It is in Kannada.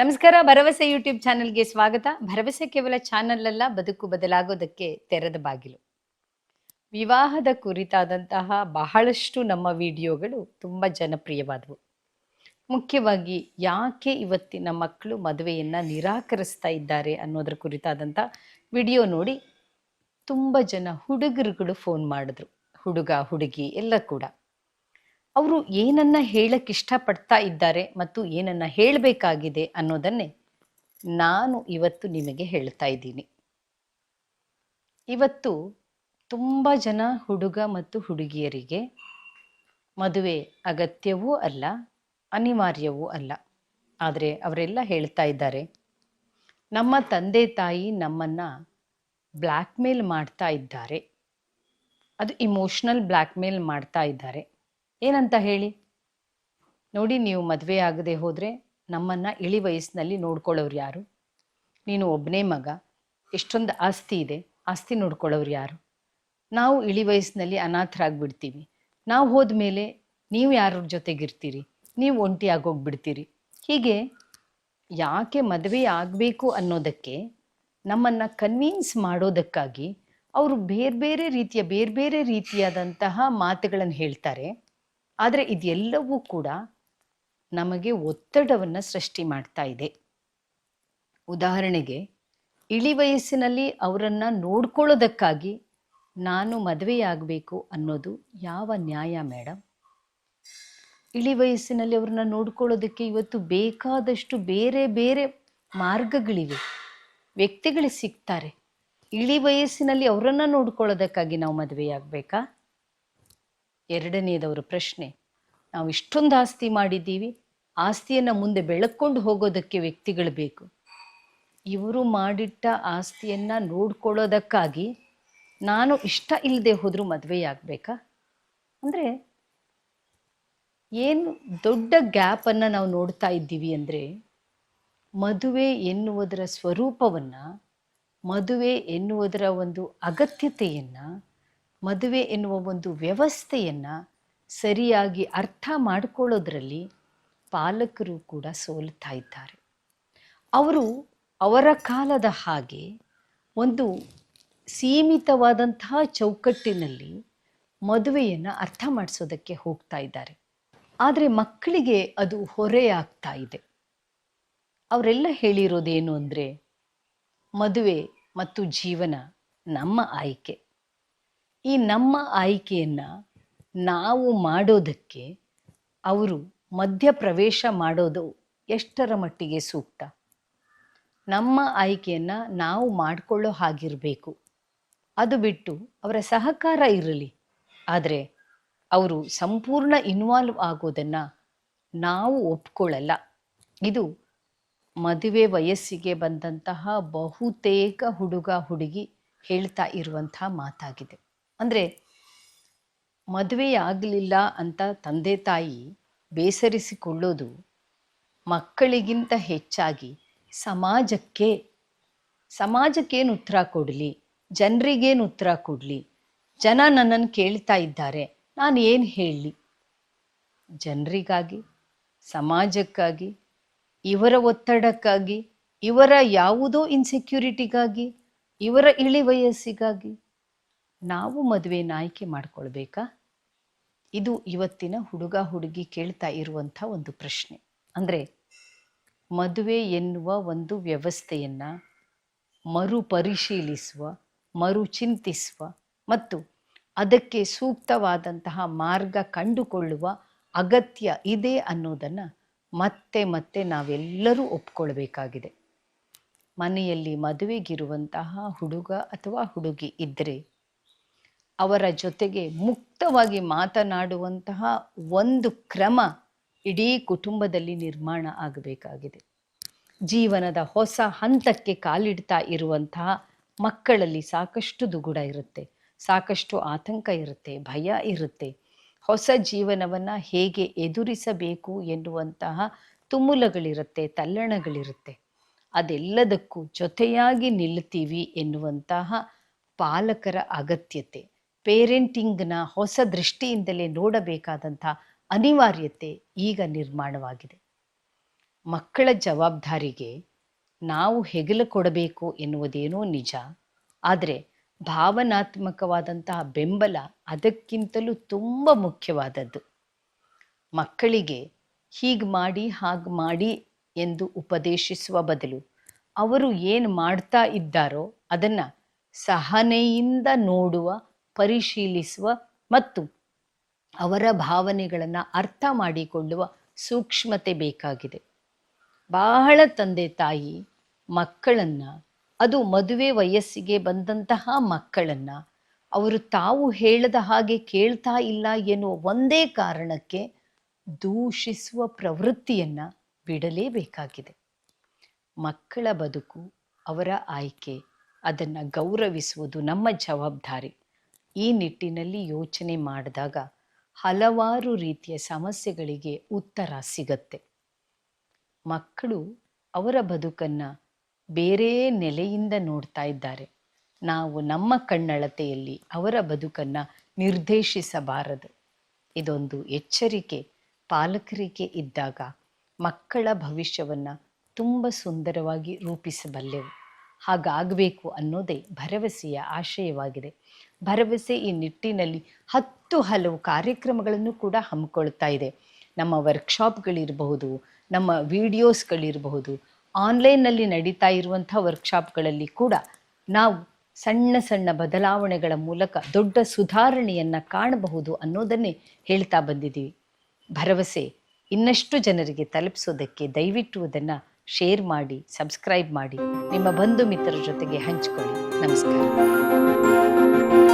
ನಮಸ್ಕಾರ, ಭರವಸೆ ಯೂಟ್ಯೂಬ್ ಚಾನೆಲ್ಗೆ ಸ್ವಾಗತ. ಭರವಸೆ ಕೇವಲ ಚಾನೆಲ್ ಅಲ್ಲ ಬದುಕು ಬದಲಾಗೋದಕ್ಕೆ ತೆರೆದ ಬಾಗಿಲು. ವಿವಾಹದ ಕುರಿತಾದಂತಹ ಬಹಳಷ್ಟು ನಮ್ಮ ವಿಡಿಯೋಗಳು ತುಂಬ ಜನಪ್ರಿಯವಾದವು. ಮುಖ್ಯವಾಗಿ ಯಾಕೆ ಇವತ್ತಿನ ಮಕ್ಕಳು ಮದುವೆಯನ್ನು ನಿರಾಕರಿಸ್ತಾ ಇದ್ದಾರೆ ಅನ್ನೋದ್ರ ಕುರಿತಾದಂಥ ವಿಡಿಯೋ ನೋಡಿ ತುಂಬ ಜನ ಹುಡುಗರುಗಳು ಫೋನ್ ಮಾಡಿದ್ರು. ಹುಡುಗ, ಹುಡುಗಿ ಎಲ್ಲ ಕೂಡ. ಅವರು ಏನನ್ನ ಹೇಳಕ್ ಇಷ್ಟಪಡ್ತಾ ಇದ್ದಾರೆ ಮತ್ತು ಏನನ್ನ ಹೇಳಬೇಕಾಗಿದೆ ಅನ್ನೋದನ್ನೇ ನಾನು ಇವತ್ತು ನಿಮಗೆ ಹೇಳ್ತಾ ಇದ್ದೀನಿ. ಇವತ್ತು ತುಂಬ ಜನ ಹುಡುಗ ಮತ್ತು ಹುಡುಗಿಯರಿಗೆ ಮದುವೆ ಅಗತ್ಯವೂ ಅಲ್ಲ, ಅನಿವಾರ್ಯವೂ ಅಲ್ಲ. ಆದರೆ ಅವರೆಲ್ಲ ಹೇಳ್ತಾ ಇದ್ದಾರೆ, ನಮ್ಮ ತಂದೆ ತಾಯಿ ನಮ್ಮನ್ನು ಬ್ಲ್ಯಾಕ್ಮೇಲ್ ಮಾಡ್ತಾ ಇದ್ದಾರೆ. ಅದು ಇಮೋಷ್ನಲ್ ಬ್ಲ್ಯಾಕ್ಮೇಲ್ ಮಾಡ್ತಾ ಇದ್ದಾರೆ. ಏನಂತ ಹೇಳಿ? ನೋಡಿ, ನೀವು ಮದುವೆ ಆಗದೆ ಹೋದರೆ ನಮ್ಮನ್ನು ಇಳಿ ವಯಸ್ಸಿನಲ್ಲಿ ನೋಡ್ಕೊಳ್ಳೋರು ಯಾರು? ನೀನು ಒಬ್ಬನೇ ಮಗ, ಎಷ್ಟೊಂದು ಆಸ್ತಿ ಇದೆ, ಆಸ್ತಿ ನೋಡ್ಕೊಳ್ಳೋರು ಯಾರು? ನಾವು ಇಳಿ ವಯಸ್ಸಿನಲ್ಲಿ ಅನಾಥರಾಗ್ಬಿಡ್ತೀವಿ. ನಾವು ಹೋದ್ಮೇಲೆ ನೀವು ಯಾರ ಜೊತೆಗಿರ್ತೀರಿ? ನೀವು ಒಂಟಿಯಾಗಿ ಹೋಗ್ಬಿಡ್ತೀರಿ ಹೀಗೆ ಯಾಕೆ ಮದುವೆ ಆಗಬೇಕು ಅನ್ನೋದಕ್ಕೆ ನಮ್ಮನ್ನು ಕನ್ವಿನ್ಸ್ ಮಾಡೋದಕ್ಕಾಗಿ ಅವರು ಬೇರೆ ಬೇರೆ ರೀತಿಯ ಬೇರೆ ಬೇರೆ ರೀತಿಯಾದಂತಹ ಮಾತುಗಳನ್ನು ಹೇಳ್ತಾರೆ. ಆದರೆ ಇದೆಲ್ಲವೂ ಕೂಡ ನಮಗೆ ಒತ್ತಡವನ್ನು ಸೃಷ್ಟಿ ಮಾಡ್ತಾ ಇದೆ. ಉದಾಹರಣೆಗೆ, ಇಳಿ ವಯಸ್ಸಿನಲ್ಲಿ ಅವರನ್ನು ನೋಡ್ಕೊಳ್ಳೋದಕ್ಕಾಗಿ ನಾನು ಮದುವೆಯಾಗಬೇಕು ಅನ್ನೋದು ಯಾವ ನ್ಯಾಯ ಮೇಡಮ್ ಇಳಿ ವಯಸ್ಸಿನಲ್ಲಿ ಅವ್ರನ್ನ ನೋಡ್ಕೊಳ್ಳೋದಕ್ಕೆ ಇವತ್ತು ಬೇಕಾದಷ್ಟು ಬೇರೆ ಬೇರೆ ಮಾರ್ಗಗಳಿವೆ. ವ್ಯಕ್ತಿಗಳು ಸಿಗ್ತಾರೆ. ಇಳಿ ವಯಸ್ಸಿನಲ್ಲಿ ಅವರನ್ನು ನೋಡ್ಕೊಳ್ಳೋದಕ್ಕಾಗಿ ನಾವು ಮದುವೆಯಾಗಬೇಕಾ? ಎರಡನೇದವರ ಪ್ರಶ್ನೆ, ನಾವು ಇಷ್ಟೊಂದು ಆಸ್ತಿ ಮಾಡಿದ್ದೀವಿ, ಆಸ್ತಿಯನ್ನು ಮುಂದೆ ಬೆಳಕೊಂಡು ಹೋಗೋದಕ್ಕೆ ವ್ಯಕ್ತಿಗಳು ಬೇಕು. ಇವರು ಮಾಡಿಟ್ಟ ಆಸ್ತಿಯನ್ನು ನೋಡ್ಕೊಳ್ಳೋದಕ್ಕಾಗಿ ನಾನು ಇಷ್ಟ ಇಲ್ಲದೆ ಹೋದರೂ ಮದುವೆಯಾಗಬೇಕಾ ಅಂದರೆ ಏನು ದೊಡ್ಡ ಗ್ಯಾಪನ್ನು ನಾವು ನೋಡ್ತಾ ಇದ್ದೀವಿ ಅಂದರೆ ಮದುವೆ ಎನ್ನುವುದರ ಸ್ವರೂಪವನ್ನು, ಮದುವೆ ಎನ್ನುವುದರ ಒಂದು ಅಗತ್ಯತೆಯನ್ನು ಮದುವೆ ಎನ್ನುವ ಒಂದು ವ್ಯವಸ್ಥೆಯನ್ನು ಸರಿಯಾಗಿ ಅರ್ಥ ಮಾಡಿಕೊಳ್ಳೋದ್ರಲ್ಲಿ ಪಾಲಕರು ಕೂಡ ಸೋಲ್ತಾ ಇದ್ದಾರೆ. ಅವರು ಅವರ ಕಾಲದ ಹಾಗೆ ಒಂದು ಸೀಮಿತವಾದಂತಹ ಚೌಕಟ್ಟಿನಲ್ಲಿ ಮದುವೆಯನ್ನು ಅರ್ಥ ಮಾಡಿಸೋದಕ್ಕೆ ಹೋಗ್ತಾ ಇದ್ದಾರೆ. ಆದರೆ ಮಕ್ಕಳಿಗೆ ಅದು ಹೊರೆಯಾಗ್ತಾ ಇದೆ. ಅವರೆಲ್ಲ ಹೇಳಿರೋದೇನು ಅಂದರೆ ಮದುವೆ ಮತ್ತು ಜೀವನ ನಮ್ಮ ಆಯ್ಕೆ. ಈ ನಮ್ಮ ಆಯ್ಕೆಯನ್ನು ನಾವು ಮಾಡೋದಕ್ಕೆ ಅವರು ಮಧ್ಯ ಪ್ರವೇಶ ಮಾಡೋದು ಎಷ್ಟರ ಮಟ್ಟಿಗೆ ಸೂಕ್ತ? ನಮ್ಮ ಆಯ್ಕೆಯನ್ನು ನಾವು ಮಾಡಿಕೊಳ್ಳೋ ಹಾಗಿರಬೇಕು. ಅದು ಬಿಟ್ಟು ಅವರ ಸಹಕಾರ ಇರಲಿ. ಆದರೆ ಅವರು ಸಂಪೂರ್ಣ ಇನ್ವಾಲ್ವ್ ಆಗೋದನ್ನು ನಾವು ಒಪ್ಕೊಳ್ಳಲ್ಲ. ಇದು ಮದುವೆ ವಯಸ್ಸಿಗೆ ಬಂದಂತಹ ಬಹುತೇಕ ಹುಡುಗ ಹುಡುಗಿ ಹೇಳ್ತಾ ಇರುವಂತಹ ಮಾತಾಗಿದೆ. ಅಂದರೆ ಮದುವೆ ಆಗಲಿಲ್ಲ ಅಂತ ತಂದೆ ತಾಯಿ ಬೇಸರಿಸಿಕೊಳ್ಳೋದು ಮಕ್ಕಳಿಗಿಂತ ಹೆಚ್ಚಾಗಿ ಸಮಾಜಕ್ಕೆ, ಸಮಾಜಕ್ಕೇನು ಉತ್ತರ ಕೊಡಲಿ, ಜನರಿಗೇನು ಉತ್ತರ ಕೊಡಲಿ? ಜನ ನನ್ನನ್ನು ಕೇಳ್ತಾ ಇದ್ದಾರೆ, ನಾನು ಏನು ಹೇಳಲಿ? ಜನರಿಗಾಗಿ, ಸಮಾಜಕ್ಕಾಗಿ, ಇವರ ಒತ್ತಡಕ್ಕಾಗಿ, ಇವರ ಯಾವುದೋ ಇನ್ಸೆಕ್ಯೂರಿಟಿಗಾಗಿ ಇವರ ಇಳಿ ವಯಸ್ಸಿಗಾಗಿ ನಾವು ಮದುವೆನ ಆಯ್ಕೆ ಮಾಡ್ಕೊಳ್ಬೇಕಾ? ಇದು ಇವತ್ತಿನ ಹುಡುಗ ಹುಡುಗಿ ಕೇಳ್ತಾ ಇರುವಂಥ ಒಂದು ಪ್ರಶ್ನೆ. ಅಂದರೆ ಮದುವೆ ಎನ್ನುವ ಒಂದು ವ್ಯವಸ್ಥೆಯನ್ನು ಮರುಪರಿಶೀಲಿಸುವ, ಮರುಚಿಂತಿಸುವ ಮತ್ತು ಅದಕ್ಕೆ ಸೂಕ್ತವಾದಂತಹ ಮಾರ್ಗ ಕಂಡುಕೊಳ್ಳುವ ಅಗತ್ಯ ಇದೆ ಅನ್ನೋದನ್ನು ಮತ್ತೆ ಮತ್ತೆ ನಾವೆಲ್ಲರೂ ಒಪ್ಕೊಳ್ಬೇಕಾಗಿದೆ. ಮನೆಯಲ್ಲಿ ಮದುವೆಗಿರುವಂತಹ ಹುಡುಗ ಅಥವಾ ಹುಡುಗಿ ಇದ್ದರೆ ಅವರ ಜೊತೆಗೆ ಮುಕ್ತವಾಗಿ ಮಾತನಾಡುವಂತಹ ಒಂದು ಕ್ರಮ ಇಡೀ ಕುಟುಂಬದಲ್ಲಿ ನಿರ್ಮಾಣ ಆಗಬೇಕಾಗಿದೆ. ಜೀವನದ ಹೊಸ ಹಂತಕ್ಕೆ ಕಾಲಿಡ್ತಾ ಇರುವಂತಹ ಮಕ್ಕಳಲ್ಲಿ ಸಾಕಷ್ಟು ದುಗುಡ ಇರುತ್ತೆ, ಸಾಕಷ್ಟು ಆತಂಕ ಇರುತ್ತೆ, ಭಯ ಇರುತ್ತೆ. ಹೊಸ ಜೀವನವನ್ನು ಹೇಗೆ ಎದುರಿಸಬೇಕು ಎನ್ನುವಂತಹ ತುಮುಲಗಳಿರುತ್ತೆ, ತಲ್ಲಣಗಳಿರುತ್ತೆ. ಅದೆಲ್ಲದಕ್ಕೂ ಜೊತೆಯಾಗಿ ನಿಲ್ತೀವಿ ಎನ್ನುವಂತಹ ಪಾಲಕರ ಅಗತ್ಯತೆ. ಪೇರೆಂಟಿಂಗ್ನ ಹೊಸ ದೃಷ್ಟಿಯಿಂದಲೇ ನೋಡಬೇಕಾದಂಥ ಅನಿವಾರ್ಯತೆ ಈಗ ನಿರ್ಮಾಣವಾಗಿದೆ. ಮಕ್ಕಳ ಜವಾಬ್ದಾರಿಗೆ ನಾವು ಹೆಗಲು ಕೊಡಬೇಕು ಎನ್ನುವುದೇನೋ ನಿಜ, ಆದರೆ ಭಾವನಾತ್ಮಕವಾದಂತಹ ಬೆಂಬಲ ಅದಕ್ಕಿಂತಲೂ ತುಂಬ ಮುಖ್ಯವಾದದ್ದು. ಮಕ್ಕಳಿಗೆ ಹೀಗೆ ಮಾಡಿ, ಹಾಗೆ ಮಾಡಿ ಎಂದು ಉಪದೇಶಿಸುವ ಬದಲು ಅವರು ಏನು ಮಾಡ್ತಾ ಇದ್ದಾರೋ ಅದನ್ನು ಸಹನೆಯಿಂದ ನೋಡುವ ಪರಿಶೀಲಿಸುವ ಮತ್ತು ಅವರ ಭಾವನೆಗಳನ್ನು ಅರ್ಥ ಮಾಡಿಕೊಳ್ಳುವ ಸೂಕ್ಷ್ಮತೆ ಬೇಕಾಗಿದೆ. ಬಹಳ ತಂದೆ ತಾಯಿ ಮಕ್ಕಳನ್ನು, ಅದು ಮದುವೆ ವಯಸ್ಸಿಗೆ ಬಂದಂತಹ ಮಕ್ಕಳನ್ನು ಅವರು ತಾವು ಹೇಳದ ಹಾಗೆ ಕೇಳ್ತಾ ಇಲ್ಲ ಎನ್ನುವ ಒಂದೇ ಕಾರಣಕ್ಕೆ ದೂಷಿಸುವ ಪ್ರವೃತ್ತಿಯನ್ನು ಬಿಡಲೇಬೇಕಾಗಿದೆ. ಮಕ್ಕಳ ಬದುಕು ಅವರ ಆಯ್ಕೆ, ಅದನ್ನು ಗೌರವಿಸುವುದು ನಮ್ಮ ಜವಾಬ್ದಾರಿ. ಈ ನಿಟ್ಟಿನಲ್ಲಿ ಯೋಚನೆ ಮಾಡಿದಾಗ ಹಲವಾರು ರೀತಿಯ ಸಮಸ್ಯೆಗಳಿಗೆ ಉತ್ತರ ಸಿಗತ್ತೆ. ಮಕ್ಕಳು ಅವರ ಬದುಕನ್ನು ಬೇರೆ ನೆಲೆಯಿಂದ ನೋಡ್ತಾ ಇದ್ದಾರೆ. ನಾವು ನಮ್ಮ ಕಣ್ಣಳತೆಯಲ್ಲಿ ಅವರ ಬದುಕನ್ನು ನಿರ್ದೇಶಿಸಬಾರದು. ಇದೊಂದು ಎಚ್ಚರಿಕೆ ಪಾಲಕರಿಗೆ ಇದ್ದಾಗ ಮಕ್ಕಳ ಭವಿಷ್ಯವನ್ನು ತುಂಬ ಸುಂದರವಾಗಿ ರೂಪಿಸಬಲ್ಲೆವು. ಹಾಗಾಗಬೇಕು ಅನ್ನೋದೇ ಭರವಸೆಯ ಆಶಯವಾಗಿದೆ. ಭರವಸೆ ಈ ನಿಟ್ಟಿನಲ್ಲಿ ಹತ್ತು ಹಲವು ಕಾರ್ಯಕ್ರಮಗಳನ್ನು ಕೂಡ ಹಮ್ಮಿಕೊಳ್ತಾ ಇದೆ. ನಮ್ಮ ವರ್ಕ್ಶಾಪ್ಗಳಿರಬಹುದು ನಮ್ಮ ವಿಡಿಯೋಸ್ಗಳಿರಬಹುದು ಆನ್ಲೈನ್ನಲ್ಲಿ ನಡೀತಾ ಇರುವಂಥ ವರ್ಕ್ಶಾಪ್ಗಳಲ್ಲಿ ಕೂಡ ನಾವು ಸಣ್ಣ ಸಣ್ಣ ಬದಲಾವಣೆಗಳ ಮೂಲಕ ದೊಡ್ಡ ಸುಧಾರಣೆಯನ್ನು ಕಾಣಬಹುದು ಅನ್ನೋದನ್ನೇ ಹೇಳ್ತಾ ಬಂದಿದ್ದೀವಿ. ಭರವಸೆ ಇನ್ನಷ್ಟು ಜನರಿಗೆ ತಲುಪಿಸೋದಕ್ಕೆ ದಯವಿಟ್ಟು ಅದನ್ನು ಶೇರ್ ಮಾಡಿ ಸಬ್ಸ್ಕ್ರೈಬ್ ಮಾಡಿ, ನಿಮ್ಮ ಬಂಧು ಮಿತ್ರರ ಜೊತೆಗೆ ಹಂಚಿಕೊಳ್ಳಿ. ನಮಸ್ಕಾರ.